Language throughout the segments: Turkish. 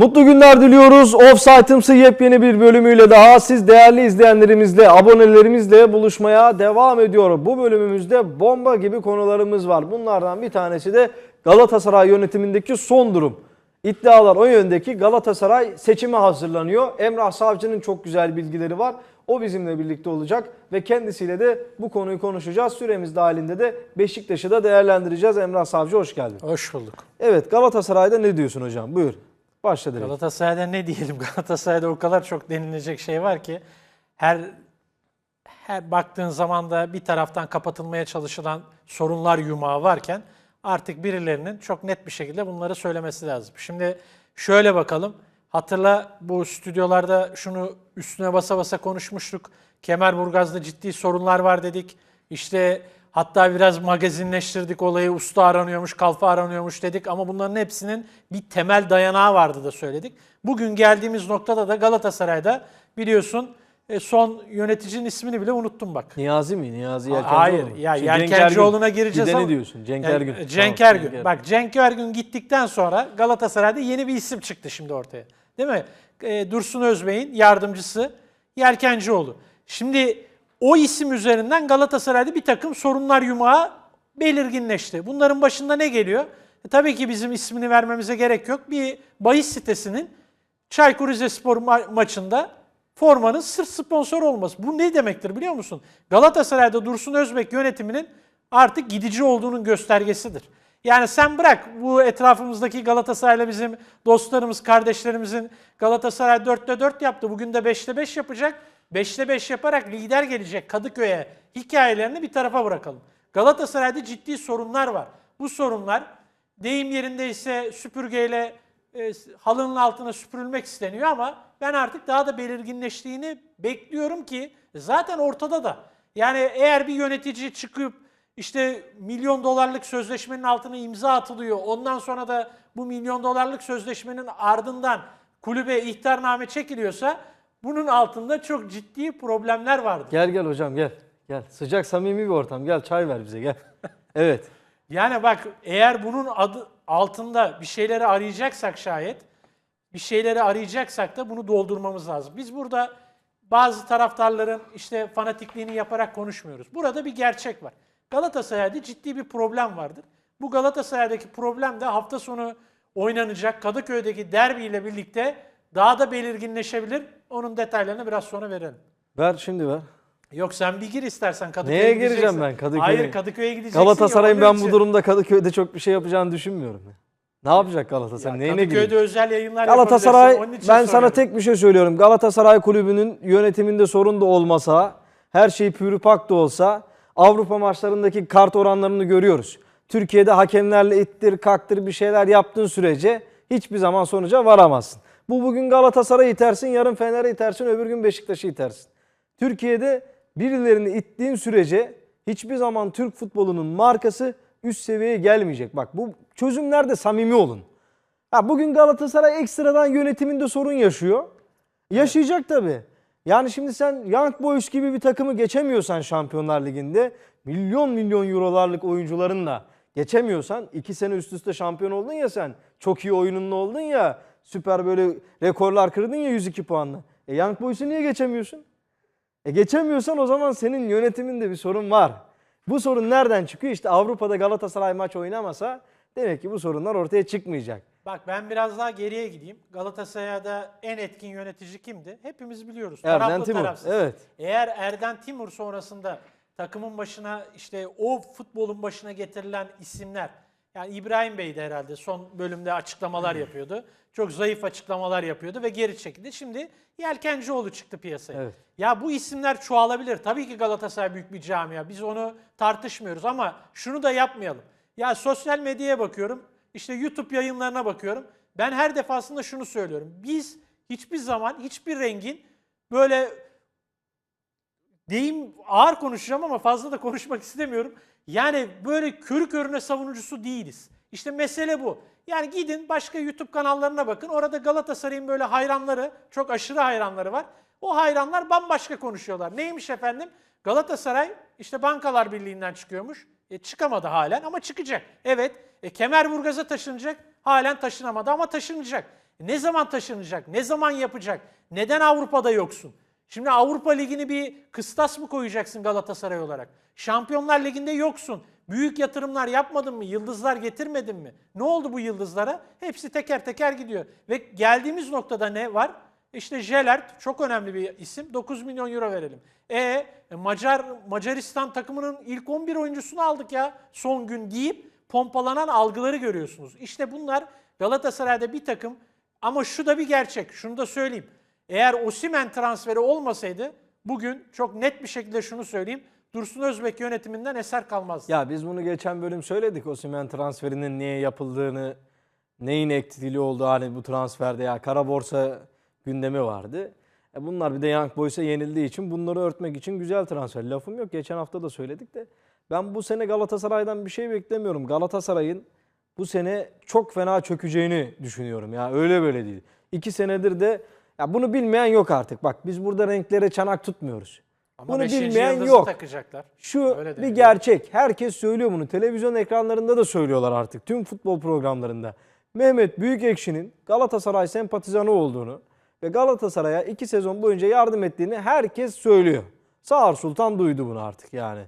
Mutlu günler diliyoruz. Offside'ımsı yepyeni bir bölümüyle daha siz değerli izleyenlerimizle, abonelerimizle buluşmaya devam ediyor. Bu bölümümüzde bomba gibi konularımız var. Bunlardan bir tanesi de Galatasaray yönetimindeki son durum. İddialar o yöndeki Galatasaray seçime hazırlanıyor. Emrah Savcı'nın çok güzel bilgileri var. O bizimle birlikte olacak ve kendisiyle de bu konuyu konuşacağız. Süremiz dahilinde de Beşiktaş'ı da değerlendireceğiz. Emrah Savcı hoş geldin. Hoş bulduk. Evet Galatasaray'da ne diyorsun hocam? Buyur. Başla direkt. Galatasaray'da ne diyelim? Galatasaray'da o kadar çok denilecek şey var ki her her baktığın zaman da bir taraftan kapatılmaya çalışılan sorunlar yumağı varken artık birilerinin çok net bir şekilde bunları söylemesi lazım. Şimdi şöyle bakalım. Hatırla bu stüdyolarda şunu üstüne basa basa konuşmuştuk. Kemerburgaz'da ciddi sorunlar var dedik. İşte hatta biraz magazinleştirdik olayı. Usta aranıyormuş, kalfa aranıyormuş dedik. Ama bunların hepsinin bir temel dayanağı vardı da söyledik. Bugün geldiğimiz noktada da Galatasaray'da biliyorsun e, son yöneticinin ismini bile unuttum bak. Niyazi mi? Niyazi Yelkencioğlu Hayır. mu? Ya Şey, Cenk Yelkencioğlu'na gireceğiz ama. diyorsun. Cenk Yani, Ergün. Cenk Tamam, Ergün. Bak Cenk Ergün gittikten sonra Galatasaray'da yeni bir isim çıktı şimdi ortaya. Değil mi? E, Dursun Özbey'in yardımcısı Yelkencioğlu. Şimdi o isim üzerinden Galatasaray'da bir takım sorunlar yumağı belirginleşti. Bunların başında ne geliyor? E, tabii ki bizim ismini vermemize gerek yok. Bir bahis sitesinin Çaykur Rizespor ma- maçında formanın sırf sponsor olması. Bu ne demektir biliyor musun? Galatasaray'da Dursun Özbek yönetiminin artık gidici olduğunun göstergesidir. Yani sen bırak bu etrafımızdaki Galatasaray'la bizim dostlarımız, kardeşlerimizin Galatasaray 4'te 4 yaptı. Bugün de 5'te 5 yapacak. 5'te 5 yaparak lider gelecek Kadıköy'e hikayelerini bir tarafa bırakalım. Galatasaray'da ciddi sorunlar var. Bu sorunlar deyim yerindeyse süpürgeyle e, halının altına süpürülmek isteniyor ama ben artık daha da belirginleştiğini bekliyorum ki zaten ortada da. Yani eğer bir yönetici çıkıp işte milyon dolarlık sözleşmenin altına imza atılıyor. Ondan sonra da bu milyon dolarlık sözleşmenin ardından kulübe ihtarname çekiliyorsa bunun altında çok ciddi problemler vardır. Gel gel hocam gel. Gel. Sıcak samimi bir ortam. Gel çay ver bize gel. evet. Yani bak eğer bunun adı altında bir şeyleri arayacaksak şayet, bir şeyleri arayacaksak da bunu doldurmamız lazım. Biz burada bazı taraftarların işte fanatikliğini yaparak konuşmuyoruz. Burada bir gerçek var. Galatasaray'da ciddi bir problem vardır. Bu Galatasaray'daki problem de hafta sonu oynanacak Kadıköy'deki derbi ile birlikte daha da belirginleşebilir. Onun detaylarını biraz sonra verelim. Ver şimdi ver. Yok sen bir gir istersen Kadıköy'e Neye gireceğim gideceksin. ben Kadıköy'e? Hayır Kadıköy'e gideceksin. Galatasaray'ın ben bu durumda Kadıköy'de çok bir şey yapacağını düşünmüyorum. Ne yapacak Galatasaray? Ya Neyine Kadıköy'de gireyim? özel yayınlar Galatasaray ben sana soruyorum. tek bir şey söylüyorum. Galatasaray kulübünün yönetiminde sorun da olmasa, her şey pürüpak da olsa Avrupa maçlarındaki kart oranlarını görüyoruz. Türkiye'de hakemlerle ittir kaktır bir şeyler yaptığın sürece hiçbir zaman sonuca varamazsın. Bu bugün Galatasaray'ı itersin, yarın Fener'i itersin, öbür gün Beşiktaş'ı itersin. Türkiye'de birilerini ittiğin sürece hiçbir zaman Türk futbolunun markası üst seviyeye gelmeyecek. Bak bu çözümlerde samimi olun. Ha, bugün Galatasaray ekstradan yönetiminde sorun yaşıyor. Yaşayacak tabii. Yani şimdi sen Young Boys gibi bir takımı geçemiyorsan Şampiyonlar Ligi'nde milyon milyon eurolarlık oyuncularınla geçemiyorsan iki sene üst üste şampiyon oldun ya sen. Çok iyi oyununla oldun ya. Süper böyle rekorlar kırdın ya 102 puanla. E Young Boys'u niye geçemiyorsun? E geçemiyorsan o zaman senin yönetiminde bir sorun var. Bu sorun nereden çıkıyor? İşte Avrupa'da Galatasaray maç oynamasa demek ki bu sorunlar ortaya çıkmayacak. Bak ben biraz daha geriye gideyim. Galatasaray'da en etkin yönetici kimdi? Hepimiz biliyoruz. Erden Taraflı Timur, tarafsız. evet. Eğer Erden Timur sonrasında takımın başına işte o futbolun başına getirilen isimler yani İbrahim Bey de herhalde son bölümde açıklamalar yapıyordu. Çok zayıf açıklamalar yapıyordu ve geri çekildi. Şimdi Yelkencioğlu çıktı piyasaya. Evet. Ya bu isimler çoğalabilir. Tabii ki Galatasaray büyük bir camia. Biz onu tartışmıyoruz ama şunu da yapmayalım. Ya sosyal medyaya bakıyorum. işte YouTube yayınlarına bakıyorum. Ben her defasında şunu söylüyorum. Biz hiçbir zaman hiçbir rengin böyle deyim ağır konuşacağım ama fazla da konuşmak istemiyorum. Yani böyle körü körüne savunucusu değiliz. İşte mesele bu. Yani gidin başka YouTube kanallarına bakın. Orada Galatasaray'ın böyle hayranları, çok aşırı hayranları var. O hayranlar bambaşka konuşuyorlar. Neymiş efendim? Galatasaray işte Bankalar Birliği'nden çıkıyormuş. E, çıkamadı halen ama çıkacak. Evet. E, Kemerburgaz'a taşınacak. Halen taşınamadı ama taşınacak. Ne zaman taşınacak? Ne zaman yapacak? Neden Avrupa'da yoksun? Şimdi Avrupa Ligi'ni bir kıstas mı koyacaksın Galatasaray olarak? Şampiyonlar Ligi'nde yoksun. Büyük yatırımlar yapmadın mı? Yıldızlar getirmedin mi? Ne oldu bu yıldızlara? Hepsi teker teker gidiyor. Ve geldiğimiz noktada ne var? İşte Jelert çok önemli bir isim. 9 milyon euro verelim. E Macar Macaristan takımının ilk 11 oyuncusunu aldık ya son gün deyip pompalanan algıları görüyorsunuz. İşte bunlar Galatasaray'da bir takım ama şu da bir gerçek. Şunu da söyleyeyim. Eğer Osimen transferi olmasaydı bugün çok net bir şekilde şunu söyleyeyim. Dursun Özbek yönetiminden eser kalmazdı. Ya biz bunu geçen bölüm söyledik Osimhen transferinin niye yapıldığını, neyin etkili olduğu hani bu transferde ya kara borsa gündemi vardı. E bunlar bir de Young Boys'a yenildiği için bunları örtmek için güzel transfer. Lafım yok geçen hafta da söyledik de ben bu sene Galatasaray'dan bir şey beklemiyorum. Galatasaray'ın bu sene çok fena çökeceğini düşünüyorum ya öyle böyle değil. İki senedir de ya bunu bilmeyen yok artık. Bak biz burada renklere çanak tutmuyoruz. Ama bunu beşinci bilmeyen yıldızı yok. takacaklar. Şu Öyle bir gerçek. Herkes söylüyor bunu. Televizyon ekranlarında da söylüyorlar artık. Tüm futbol programlarında. Mehmet Büyükekşi'nin Galatasaray sempatizanı olduğunu ve Galatasaray'a iki sezon boyunca yardım ettiğini herkes söylüyor. Sağır Sultan duydu bunu artık yani.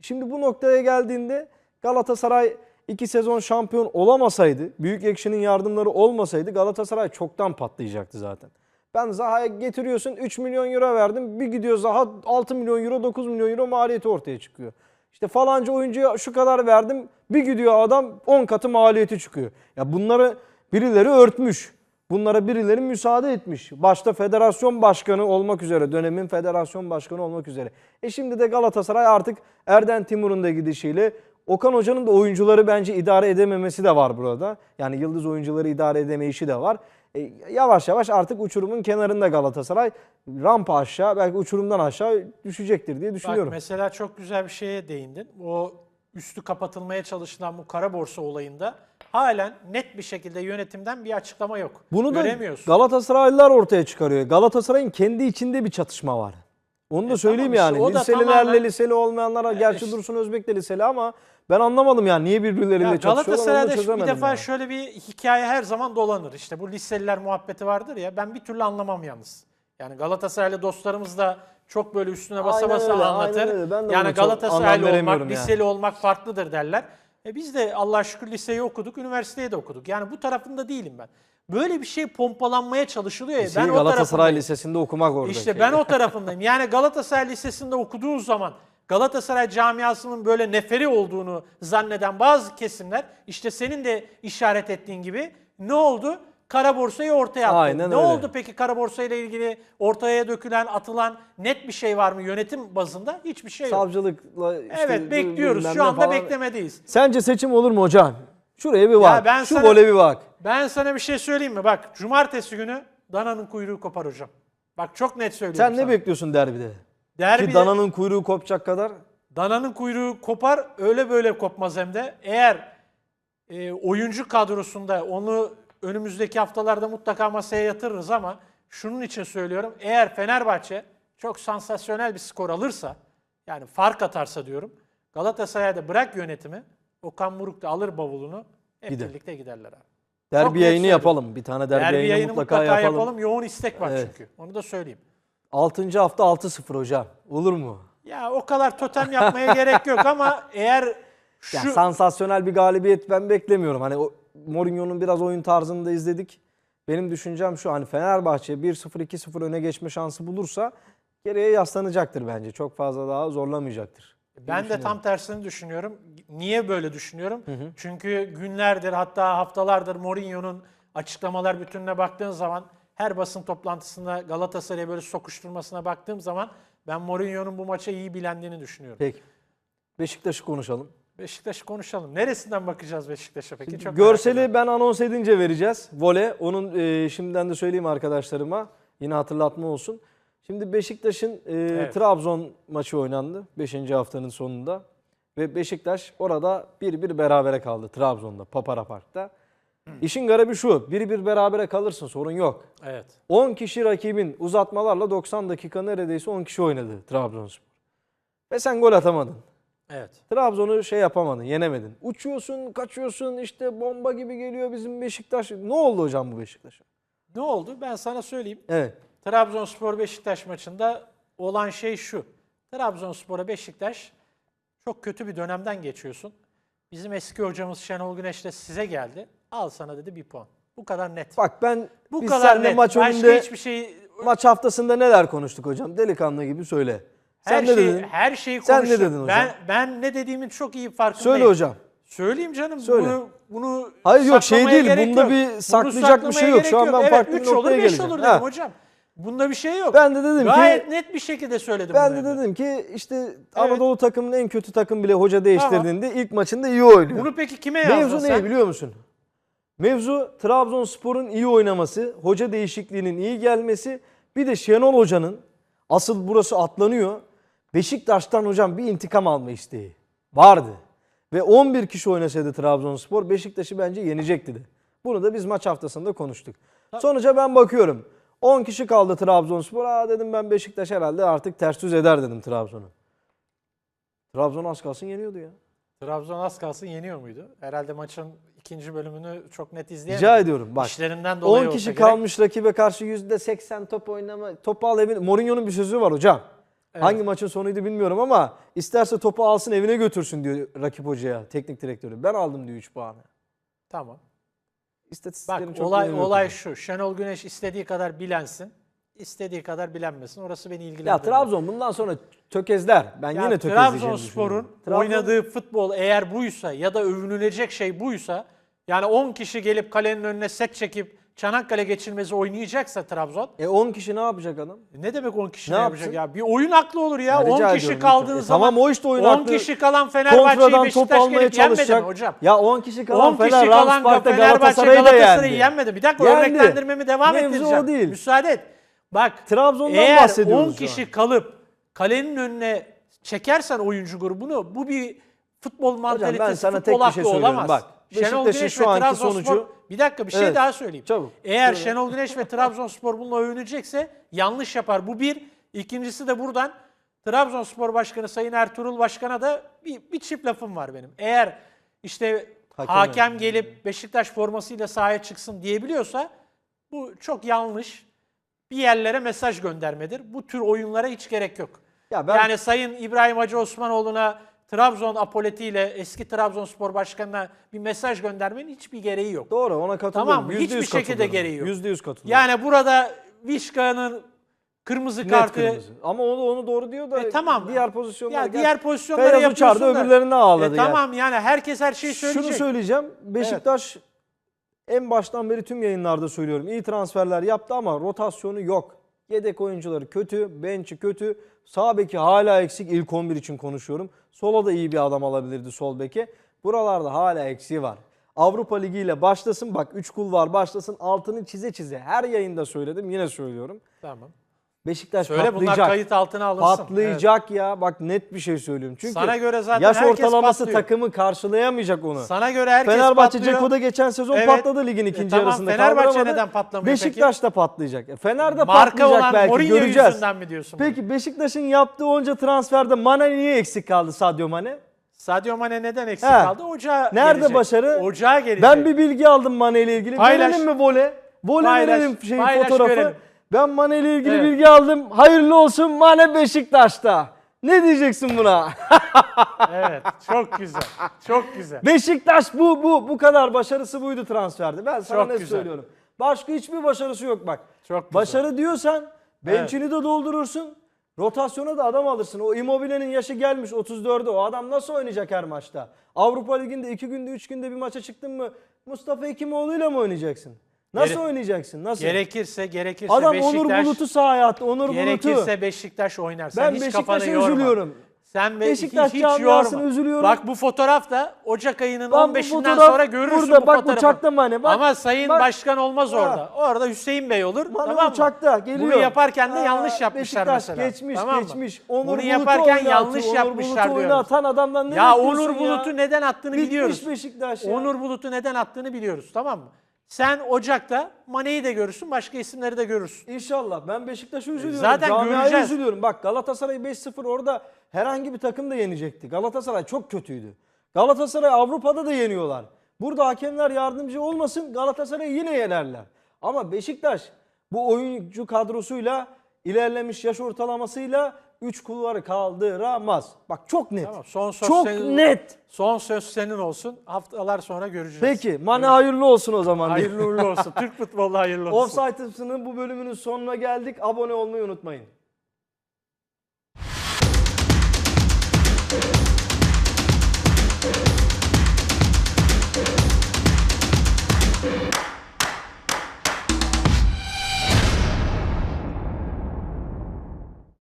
Şimdi bu noktaya geldiğinde Galatasaray iki sezon şampiyon olamasaydı, Büyükekşi'nin yardımları olmasaydı Galatasaray çoktan patlayacaktı zaten. Ben Zaha'ya getiriyorsun 3 milyon euro verdim. Bir gidiyor Zaha 6 milyon euro 9 milyon euro maliyeti ortaya çıkıyor. İşte falanca oyuncuya şu kadar verdim. Bir gidiyor adam 10 katı maliyeti çıkıyor. Ya bunları birileri örtmüş. Bunlara birileri müsaade etmiş. Başta federasyon başkanı olmak üzere, dönemin federasyon başkanı olmak üzere. E şimdi de Galatasaray artık Erden Timur'un da gidişiyle Okan Hoca'nın da oyuncuları bence idare edememesi de var burada. Yani yıldız oyuncuları idare edemeyişi de var. E, yavaş yavaş artık uçurumun kenarında Galatasaray. Rampa aşağı belki uçurumdan aşağı düşecektir diye Bak düşünüyorum. mesela çok güzel bir şeye değindin. O üstü kapatılmaya çalışılan bu kara borsa olayında halen net bir şekilde yönetimden bir açıklama yok. Bunu da. Galatasaraylılar ortaya çıkarıyor. Galatasaray'ın kendi içinde bir çatışma var. Onu da E söyleyeyim tamam işte, yani. da Liselilerle tamamen- liseli olmayanlara gerçi işte- Dursun Özbek de liseli ama ben anlamadım yani niye birbirleriyle Ya çatışıyorlar onu Galatasaray'da bir çözemedim defa yani. şöyle bir hikaye her zaman dolanır. İşte bu liseliler muhabbeti vardır ya ben bir türlü anlamam yalnız. Yani Galatasaraylı dostlarımız da çok böyle üstüne basa Aynen basa öyle, anlatır. yani Galatasaraylı olmak, yani. liseli olmak farklıdır derler. E biz de Allah şükür liseyi okuduk, üniversiteyi de okuduk. Yani bu tarafında değilim ben. Böyle bir şey pompalanmaya çalışılıyor ya. Liseyi ben o Galatasaray tarafındayım. Lisesi'nde okumak orada. İşte ben o tarafındayım. Yani Galatasaray Lisesi'nde okuduğun zaman Galatasaray camiasının böyle neferi olduğunu zanneden bazı kesimler işte senin de işaret ettiğin gibi ne oldu? Kara borsayı ortaya attı. Aynen ne öyle. oldu peki kara borsayla ilgili ortaya dökülen, atılan net bir şey var mı yönetim bazında? Hiçbir şey yok. Savcılıkla işte evet bekliyoruz. Şu anda falan. beklemedeyiz. Sence seçim olur mu hocam? Şuraya bir bak. ben Şu sana- gole bir bak. Ben sana bir şey söyleyeyim mi? Bak cumartesi günü dananın kuyruğu kopar hocam. Bak çok net söylüyorum Sen ne sana. bekliyorsun derbide? Derbide- Ki dananın kuyruğu kopacak kadar. Dananın kuyruğu kopar, öyle böyle kopmaz hem de. Eğer e, oyuncu kadrosunda onu önümüzdeki haftalarda mutlaka masaya yatırırız ama şunun için söylüyorum. Eğer Fenerbahçe çok sansasyonel bir skor alırsa, yani fark atarsa diyorum, Galatasaray'da bırak yönetimi, Okan Buruk da alır bavulunu, hep Gider. birlikte giderler abi. Derbi Çok yayını yapalım. Bir tane derbi, Derbi yayını, yayını mutlaka, yapalım. yapalım. Yoğun istek var Evet. çünkü. Onu da söyleyeyim. 6. hafta 6-0 hocam. Olur mu? Ya o kadar totem yapmaya gerek yok ama eğer şu... Ya sansasyonel bir galibiyet ben beklemiyorum. Hani o Mourinho'nun biraz oyun tarzını da izledik. Benim düşüncem şu hani Fenerbahçe 1-0 2-0 öne geçme şansı bulursa geriye yaslanacaktır bence. Çok fazla daha zorlamayacaktır. Ben de tam tersini düşünüyorum. Niye böyle düşünüyorum? Çünkü günlerdir hatta haftalardır Mourinho'nun açıklamalar bütününe baktığın zaman her basın toplantısında Galatasaray'a böyle sokuşturmasına baktığım zaman ben Mourinho'nun bu maça iyi bilendiğini düşünüyorum. Peki. Beşiktaş'ı konuşalım. Beşiktaş'ı konuşalım. Neresinden bakacağız Beşiktaş'a peki? Çok Görseli ben anons edince vereceğiz. Vole. Onun e, şimdiden de söyleyeyim arkadaşlarıma. Yine hatırlatma olsun. Şimdi Beşiktaş'ın e, Trabzon maçı oynandı 5. haftanın sonunda. Ve Beşiktaş orada 1-1 berabere kaldı Trabzon'da Papara Park'ta. İşin garibi şu 1-1 berabere kalırsın sorun yok. Evet. 10 kişi rakibin uzatmalarla 90 dakika neredeyse 10 kişi oynadı Trabzonspor. Ve sen gol atamadın. Evet. Trabzon'u şey yapamadın, yenemedin. Uçuyorsun, kaçıyorsun, işte bomba gibi geliyor bizim Beşiktaş. Ne oldu hocam bu Beşiktaş'a? Ne oldu? Ben sana söyleyeyim. Evet. Trabzonspor Beşiktaş maçında olan şey şu. Trabzonspor'a Beşiktaş çok kötü bir dönemden geçiyorsun. Bizim eski hocamız Şenol Güneş de size geldi. Al sana dedi bir puan. Bu kadar net. Bak ben Bu biz kadar net. maç Başka önünde hiçbir şey maç haftasında neler konuştuk hocam? Delikanlı gibi söyle. her Sen ne şey dedin? her şeyi Sen ne konuştuk. dedin hocam? Ben ben ne dediğimin çok iyi farkındayım. Söyle hocam. Söyleyeyim canım. Söyle. Bunu bunu Hayır, yok, şey değil. Bunda yok. bir saklayacak bir şey yok. Şu an ben Evet, farklı bir olur, noktaya geleceğim. olur dedim Ha. hocam. Bunda bir şey yok. Ben de dedim Gayet ki net bir şekilde söyledim ben de dedim ki işte Anadolu takımının en kötü takım bile hoca değiştirdiğinde ilk maçında iyi oynuyor. Bunu peki kime yazdın Mevzu sen? ne biliyor musun? Mevzu Trabzonspor'un iyi oynaması, hoca değişikliğinin iyi gelmesi, bir de Şenol Hoca'nın asıl burası atlanıyor. Beşiktaş'tan hocam bir intikam alma isteği vardı. Ve 11 kişi oynasaydı Trabzonspor Beşiktaş'ı bence yenecekti de. Bunu da biz maç haftasında konuştuk. Sonuca ben bakıyorum. 10 kişi kaldı Trabzonspor. Aa dedim ben Beşiktaş herhalde artık ters yüz eder dedim Trabzon'u. Trabzon az kalsın yeniyordu ya. Trabzon az kalsın yeniyor muydu? Herhalde maçın ikinci bölümünü çok net izleyemedim. Rica ediyorum bak. İşlerinden dolayı 10 olsa kişi gerek. kalmış rakibe karşı %80 top oynama. Topu al evine. Mourinho'nun bir sözü var hocam. Evet. Hangi maçın sonuydu bilmiyorum ama isterse topu alsın evine götürsün diyor rakip hocaya, teknik direktörü. Ben aldım diyor 3 puanı. Tamam. Bak İstatistiklerini çok olay olay şu. Şenol Güneş istediği kadar bilensin. İstediği kadar bilenmesin. Orası beni ilgilendirmiyor. Ya Trabzon bundan sonra tökezler. Ben Ya yine tökezleyeceğini Trabzonspor'un. Trabzon- oynadığı futbol eğer buysa ya da övünülecek şey buysa yani 10 kişi gelip kalenin önüne set çekip Çanakkale geçirmesi oynayacaksa Trabzon E 10 kişi ne yapacak adam? ne demek 10 kişi Ne ne, yapacak ya? Bir oyun aklı olur ya. Ya 10 rica kişi ediyorum kaldığı lütfen. E zaman tamam, o işte oyun 10 aklı. kişi kalan Fenerbahçe'yi Beşiktaş gelip yenmedi mi hocam? Ya 10 kişi kalan 10 kişi Fener, kalan Fenerbahçe Galatasaray'ı da yendi. yenmedi. Bir dakika Yendi. örneklendirmemi devam Mevzu ettireceğim. o değil. Müsaade et. Bak Trabzon'dan eğer bahsediyoruz 10 şu kişi kalıp kalenin önüne çekersen oyuncu grubunu bu bir futbol mantalitesi, ben sana futbol tek bir şey söylüyorum. olamaz. Bak, Şenol Beşiktaş'ın Güneş şu ve anki Trabzonspor sonucu- bir dakika bir şey Evet, daha söyleyeyim. çabuk. Eğer Söyle. Şenol Güneş ve Trabzonspor bununla övünecekse yanlış yapar. Bu bir. İkincisi de buradan Trabzonspor Başkanı Sayın Ertuğrul Başkan'a da bir, bir çift lafım var benim. Eğer işte Hakem hakem gelip Beşiktaş formasıyla sahaya çıksın diyebiliyorsa bu çok yanlış. Bir yerlere mesaj göndermedir. Bu tür oyunlara hiç gerek yok. Ya ben- Yani Sayın İbrahim Hacı Osmanoğlu'na Trabzon apoletiyle eski Trabzonspor Başkanı'na bir mesaj göndermenin hiçbir gereği yok. Doğru ona katılıyorum. Tamam mı? Yüzde Hiçbir yüz şekilde gereği yok. Yüzde yüz katılıyorum. Yani burada Vişka'nın kırmızı Net kartı kırmızı. Ama onu, onu doğru diyor da E, tamam. diğer pozisyonlar. ya gel- diğer pozisyonları Feyyaz yapıyorsun uçardı da. öbürlerini ağladı. E, yani. tamam yani herkes her şeyi söyleyecek. Şunu söyleyeceğim. Beşiktaş en baştan beri tüm yayınlarda söylüyorum. İyi transferler yaptı ama rotasyonu yok. Yedek oyuncuları kötü, bench'i kötü. Sağ beki hala eksik. İlk 11 için konuşuyorum. Sola da iyi bir adam alabilirdi sol beke. Buralarda hala eksiği var. Avrupa Ligi ile başlasın. Bak 3 kul var başlasın. Altını çize çize. Her yayında söyledim. Yine söylüyorum. Tamam. Beşiktaş Söyle patlayacak. bunlar kayıt altına alınsın. Patlayacak ya. Bak net bir şey söylüyorum. Çünkü Sana göre zaten yaş herkes ortalaması patlıyor. takımı karşılayamayacak onu. Evet. Sana göre herkes Fenerbahçe patlıyor. Ceko'da geçen sezon Evet. patladı ligin E ikinci tamam, yarısında. Fenerbahçe neden patlamıyor peki? Beşiktaş da patlayacak. E, Fener de Marka patlayacak olan belki Mourinho göreceğiz. yüzünden mi diyorsun? bunu? Peki Beşiktaş'ın yaptığı onca transferde Mane niye eksik kaldı Sadio Mane? Sadio Mane neden eksik He. kaldı? Ocağa Nerede gelecek. başarı? Ocağa gelecek. Ben bir bilgi aldım Mane ile ilgili. Paylaş. Verelim mi vole? Vole Paylaş, verelim şeyin paylaş, fotoğrafı. verelim. Ben Mane ile ilgili Evet. bilgi aldım. Hayırlı olsun Mane Beşiktaş'ta. Ne diyeceksin buna? Evet, çok güzel. Çok güzel. Beşiktaş bu bu bu kadar başarısı buydu transferde. Ben sana Çok ne güzel. söylüyorum. Başka hiçbir başarısı yok bak. Çok güzel. Başarı diyorsan bench'ini de doldurursun. Rotasyona da adam alırsın. O Immobile'nin yaşı gelmiş 34'e. O adam nasıl oynayacak her maçta? Avrupa Ligi'nde 2 günde 3 günde bir maça çıktın mı Mustafa Hekimoğlu'yla mı oynayacaksın? Nasıl Gere- oynayacaksın? Nasıl? Gerekirse, gerekirse adam Beşiktaş... Onur Bulut'u sahaya attı. Onur Bulut'u. Gerekirse Beşiktaş oynar. Sen Ben hiç kafanı Beşiktaş'a yorma. üzülüyorum. Sen be, Beşiktaş hiç, hiç yorma. üzülüyorum. Bak bu fotoğraf da Ocak ayının bu 15'inden fotoğraf sonra görürsün burada. bu Bak fotoğrafı. uçakta Mane, bak. Ama Sayın Bak. Başkan olmaz orada. Orada Hüseyin Bey olur. Mane tamam mı? uçakta geliyor. Bunu yaparken de Aa, yanlış yapmışlar Beşiktaş mesela. geçmiş Tamam mı? geçmiş. Onur Bunu Bulut'u yaparken oyuna yanlış atıyor. yapmışlar Onur Bulut'u oyuna diyoruz. atan adamdan ne Ya bekliyorsun Onur Bulut'u neden attığını Bitmiş biliyoruz. Beşiktaş ya. Onur Bulut'u neden attığını biliyoruz tamam mı? Sen Ocak'ta Mane'yi de görürsün, başka isimleri de görürsün. İnşallah. Ben Beşiktaş'a üzülüyorum. Zaten Camiaya göreceğiz. üzülüyorum. Bak Galatasaray 5-0 orada herhangi bir takım da yenecekti. Galatasaray çok kötüydü. Galatasaray Avrupa'da da yeniyorlar. Burada hakemler yardımcı olmasın Galatasaray'ı yine yenerler. Ama Beşiktaş bu oyuncu kadrosuyla ilerlemiş yaş ortalamasıyla 3 kulvarı kaldıramaz. Bak çok net. Tamam, son söz çok senin- net. Son söz senin olsun. Haftalar sonra göreceğiz. Peki Mane hayırlı olsun o zaman. Hayırlı uğurlu olsun. Türk futbolu hayırlı olsun. Offside bu bölümünün sonuna geldik. Abone olmayı unutmayın.